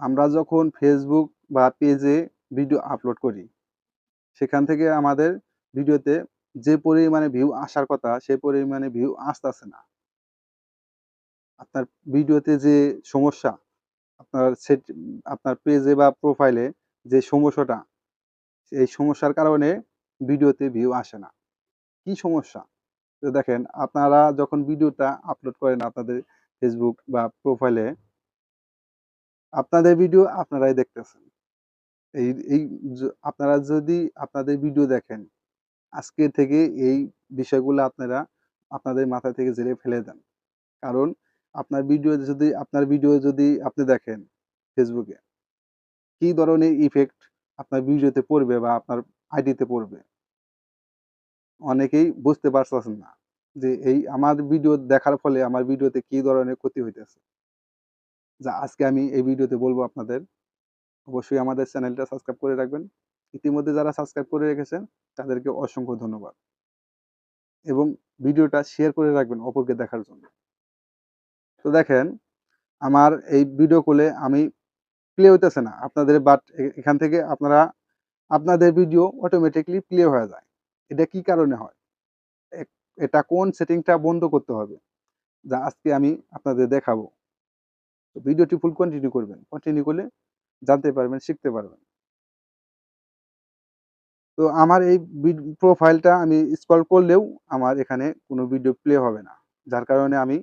আমরা যখন ফেসবুক বা পেজে ভিডিও আপলোড করি, সেখান থেকে আমাদের ভিডিওতে যে পরিমাণে ভিউ আসার কথা, সে পরিমাণে ভিউ আসতেছে না। আপনার ভিডিওতে যে সমস্যা, আপনার সেট আপনার পেজে বা প্রোফাইলে যে সমস্যাটা, এই সমস্যার কারণে ভিডিওতে ভিউ আসে না। কি সমস্যা? তো দেখেন, আপনারা যখন ভিডিওটা আপলোড করেন আপনাদের ফেসবুক বা প্রোফাইলে আপনাদের ভিডিও আপনারাই দেখতেছেন। এই এই আপনারা যদি আপনাদের ভিডিও দেখেন, আজকে থেকে এই বিষয়গুলো আপনারা আপনাদের মাথা থেকে জেলে ফেলে দেন। কারণ আপনার ভিডিও যদি, আপনার ভিডিও যদি আপনি দেখেন ফেসবুকে কি ধরনের ইফেক্ট আপনার ভিডিওতে পড়বে বা আপনার আইডিতে পড়বে? অনেকেই বুঝতে পারতেছেন না যে এই আমার ভিডিও দেখার ফলে আমার ভিডিওতে কি ধরনের ক্ষতি হইতেছে। যা আজকে আমি এই ভিডিওতে বলব আপনাদের। অবশ্যই আমাদের চ্যানেলটা সাবস্ক্রাইব করে রাখবেন। ইতিমধ্যে যারা সাবস্ক্রাইব করে রেখেছেন, তাদেরকে অসংখ্য ধন্যবাদ। এবং ভিডিওটা শেয়ার করে রাখবেন অপরকে দেখার জন্য। তো দেখেন, আমার এই ভিডিও কলে আমি প্লে হইতেছে না। আপনাদের বাট এখান থেকে আপনারা, আপনাদের ভিডিও অটোমেটিকলি প্লে হয়ে যায়। এটা কি কারণে হয়? এটা কোন সেটিংটা বন্ধ করতে হবে? যা আজকে আমি আপনাদের দেখাবো। তো ভিডিওটি ফুল কন্টিনিউ করবেন। কন্টিনিউ করলে জানতে পারবেন, শিখতে পারবেন। তো আমার এই প্রোফাইলটা আমি স্ক্রল করলেও আমার এখানে কোনো ভিডিও প্লে হবে না। যার কারণে আমি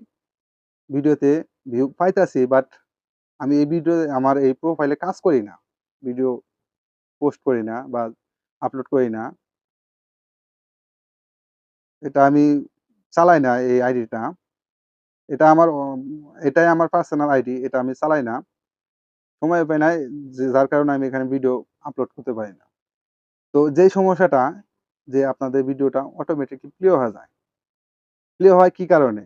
ভিডিওতে ভিউ পাইতাছি বাট আমি এই ভিডিও আমার এই প্রোফাইলে কাজ করি না। ভিডিও পোস্ট করি না বা আপলোড করি না। এটা আমি চালাই না এই আইডিটা এটা আমার এটাই আমার পার্সোনাল আইডি এটা আমি চালাই না। সময় পাই না যার কারণে আমি এখানে ভিডিও আপলোড করতে পারি না। তো যেই সমস্যাটা, যে আপনাদের ভিডিওটা অটোমেটিকলি প্লে হয়ে যায়। প্লে হয় কি কারণে?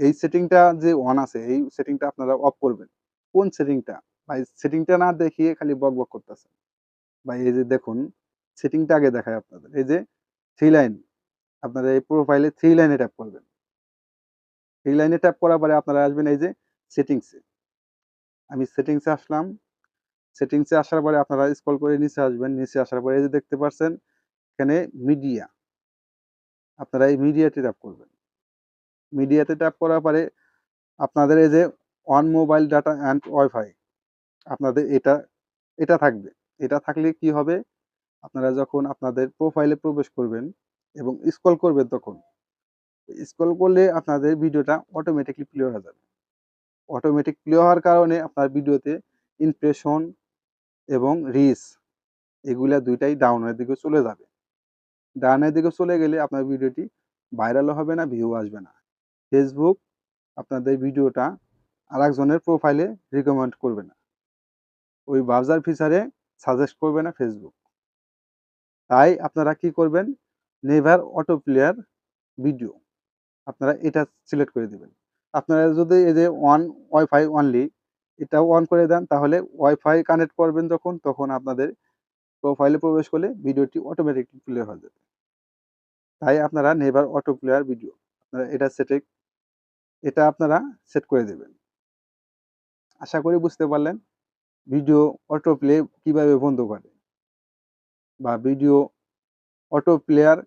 এই সেটিংটা যে অন আছে, এই সেটিংটা আপনারা অফ করবেন। কোন সেটিংটা ভাই সেটিংটা না দেখিয়ে খালি বক বক করতেছে ভাই, এই যে দেখুন সেটিংটা আগে দেখায় আপনাদের। এই যে থ্রি লাইন আপনারা এই প্রোফাইলে থ্রি লাইনে ট্যাপ করবেন। থ্রি লাইনে ট্যাপ করার পরে আপনারা আসবেন এই যে সেটিংসে আমি সেটিংসে আসলাম। সেটিংসে আসার পরে আপনারা স্কল করে নিচে আসবেন। নিচে আসার পরে এই যে দেখতে পাচ্ছেন এখানে মিডিয়া আপনারা এই মিডিয়াতে ট্যাপ করবেন। মিডিয়াতে ট্যাপ করার পরে আপনাদের এই যে on mobile data and wifi আপনাদের এটা এটা থাকবে। এটা থাকলে কি হবে? আপনারা যখন আপনাদের প্রোফাইলে প্রবেশ করবেন এবং স্ক্রল করবেন তখন স্ক্রল করলে আপনাদের ভিডিওটা অটোমেটিকলি প্লে হয়ে যাবে। অটোমেটিক প্লে হওয়ার কারণে আপনার ভিডিওতে ইমপ্রেশন এবং রিচ এগুলা দুইটাই ডাউনের দিকে চলে যাবে। ডাউনের দিকে চলে গেলে আপনার ভিডিওটি ভাইরালও হবে না ভিউ আসবে না। ফেসবুক আপনাদের ভিডিওটা আর একজনের প্রোফাইলে রিকমেন্ড করবে না। ওই ব্রাউজার ফিচারে সাজেস্ট করবে না ফেসবুক তাই আপনারা কি করবেন? নেভার অটো প্লেয়ার ভিডিও আপনারা এটা সিলেক্ট করে দিবেন। আপনারা যদি এই যে ওয়ান ওয়াইফাই অনলি এটা অন করে দেন, তাহলে ওয়াইফাই কানেক্ট করবেন যখন, তখন আপনাদের প্রোফাইলে প্রবেশ করলে ভিডিওটি অটোমেটিকলি প্লে হয়ে যাবে। তাই আপনারা নেভার অটো প্লেয়ার ভিডিও আপনারা এটা সেটে এটা আপনারা সেট করে দেবেন। আশা করি বুঝতে পারলেন ভিডিও অটো প্লে কীভাবে বন্ধ করে। বা ভিডিও অটো প্লেয়ার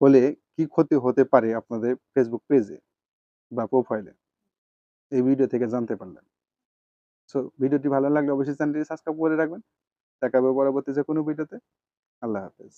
হলে কি ক্ষতি হতে পারে আপনাদের ফেসবুক পেজে বা প্রোফাইলে এই ভিডিও থেকে জানতে পারলেন। সো ভিডিওটি ভালো লাগলে অবশ্যই চ্যানেলটি সাবস্ক্রাইব করে রাখবেন। দেখা হবে পরবর্তী যে কোনো ভিডিওতে আল্লাহ হাফেজ।